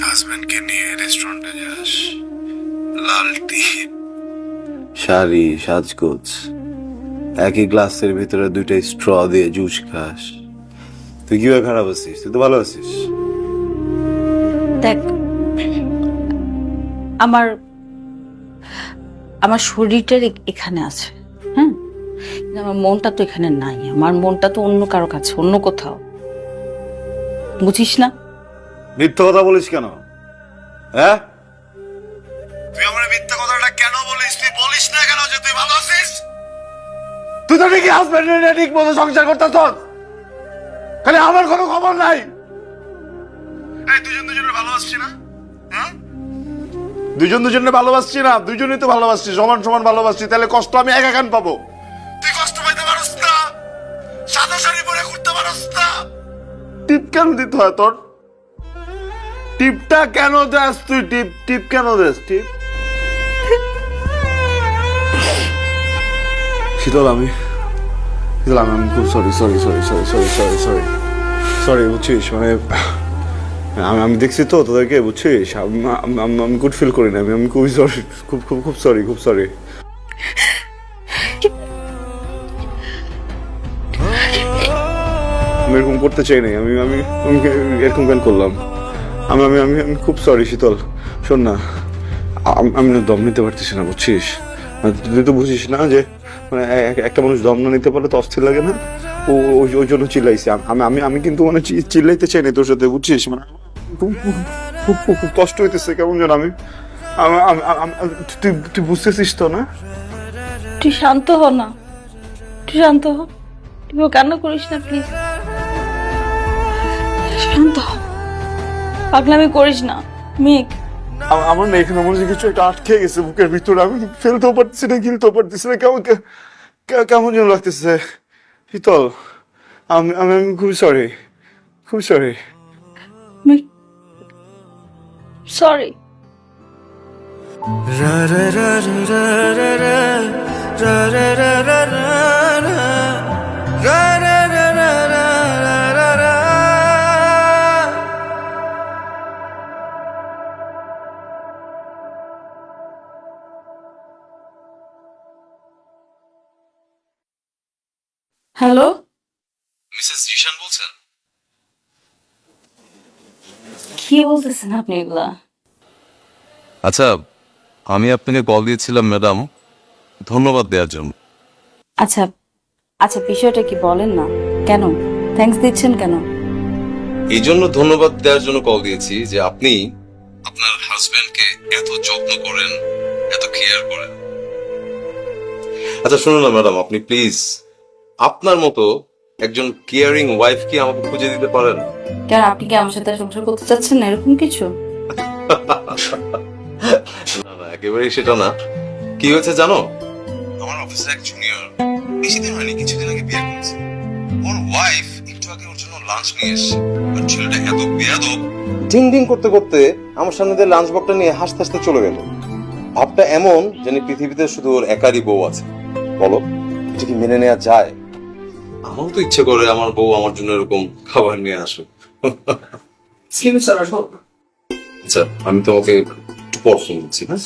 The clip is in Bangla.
হাজবেন্ডকে নিয়ে রেস্টুরেন্টে যাস। লাল টি শাড়ি সাজগোজ। একই গ্লাসের ভিতরে দুইটা স্ট্র দিয়ে জুস খাস। তুই কীভাবে খারাপ আছিস? তুই তো ভালো আছিস। দেখ আমার আমার শরীরটা এ- এখানে আছে হ্যাঁ কিন্তু আমার মনটা তো এখানে নাই। আমার মনটা তো অন্য কারও কাছে অন্য কোথাও। বুঝিস না? মিথ্যা কথা বলিস কেন? হ্যাঁ? তুই আমার মিথ্যা কথাটা কেন বলিস? তুই বলিস না কেন যে তুই ভালো আছিস? তুই তো ঠিকই হাজবেন্ড নিয়ে ঠিক মতো সংসার করতেছ খালি আমার কোনো খবর নাই। এই দুজন দুজনের ভালোবাসছি না? হ্যাঁ? দুজন দুজনে ভালোবাসছি না দুজনেই তো ভালোবাসছি সমান সমান ভালোবাসছি তাহলে কষ্ট আমি একা কেন পাবো? তুই কষ্ট পাইতে পারস না। সাদা শাড়ি পরে ঘুরতে পারস না। টিপ কেন দিতে হয় তোর। টিপটা কেন দেস তুই? টিপ টিপ কেন দেস? টিপ। শীতল, আমি শীতল, আমি আমি খুব sorry sorry sorry sorry sorry sorry sorry sorry বুঝছিস? মানে আমি আমি দেখছি তো তোদেরকে, বুঝছিস? আমি- গুড ফিল করি না, আমি আমি খুবই সরি খুব খুব খুব সরি খুব সরি আমি এরকম করতে চাই নাই আমি আমি এরকম কেন করলাম? আমি আমি আমি আমি খুব সরি শীতল। শোন না আম- না দম নিতে পারতেছি না, বুঝছিস? মানে তুই তো বুঝিস না যে মানে একটা মানুষ দম না নিতে পারলে তো অস্থির লাগে না? ও ওই- ওই জন্য চিল্লাইছি। আম- আমি আমি কিন্তু মানে চিল্লাইতে চাই না তোর সাথে, বুঝছিস? মানে খুব, খুব- কষ্ট হইতেছে, কেমন যেন আমি- তুই তুই বুঝতেছিস তো না? তুই শান্ত হ না। তুই শান্ত হ। তুই ও কান্না করিস না প্লিজ পাগলামি করিস না মেঘ। আম- আমার না এখানে মনে কিছু একটা আটকে গেছে বুকের ভিতরে। আমি ফেলতেও পারতেছি না গিলতেও পারতেছি না কেমন কেমন যেন লাগতেছে। শীতল আমি আমি আমি খুবই সরি খুবই sorry sorry hello? Mrs Zeeshan বলছেন? কি বলতেছেন আপনি এগুলা? আচ্ছা আমি আপনাকে কল দিয়েছিলাম ম্যাডাম। ধন্যবাদ দেওয়ার জন্য। আচ্ছা আচ্ছা বিষয়টা কি বলেন না? কেন? থ্যাঙ্কস দিচ্ছেন কেন? এই জন্য ধন্যবাদ দেওয়ার জন্য কল দিয়েছি যে আপনি আপনার হাজবেন্ডকে এত যত্ন করেন এত কেয়ার করেন। আচ্ছা শুনুন না ম্যাডাম আপনি প্লিজ আপনার মতো একজন কেয়ারিং ওয়াইফ কি আমাকে খুঁজে দিতে পারেন? কেন আপনি কি আমার সাথে সংসার করতে চাচ্ছেন না? এরকম কিছু? না না একেবারেই সেটা না। কি হয়েছে জানো? আমার অফিসের এক জুনিয়র বেশি দিন হয়নি কিছুদিন আগে বিয়ে করেছে। ওর ওয়াইফ একটু আগে ওর জন্য লাঞ্চ নিয়ে এসেছে। আর ছেলেটা এত বেয়াদব। ডিং ডিং করতে করতে আমার সামনে দিয়ে লাঞ্চ বক্সটা নিয়ে হাসতে হাসতে চলে গেল। ভাবটা এমন যেন পৃথিবীতে শুধু ওর একারই বউ আছে। বলো এটা কি মেনে নেওয়া যায়? আমারও তো ইচ্ছে করে আমার বউ আমার জন্য এরকম খাবার নিয়ে আসুক। স্যার আমি তোমাকে পর ফোন দিচ্ছি। হ্যাঁ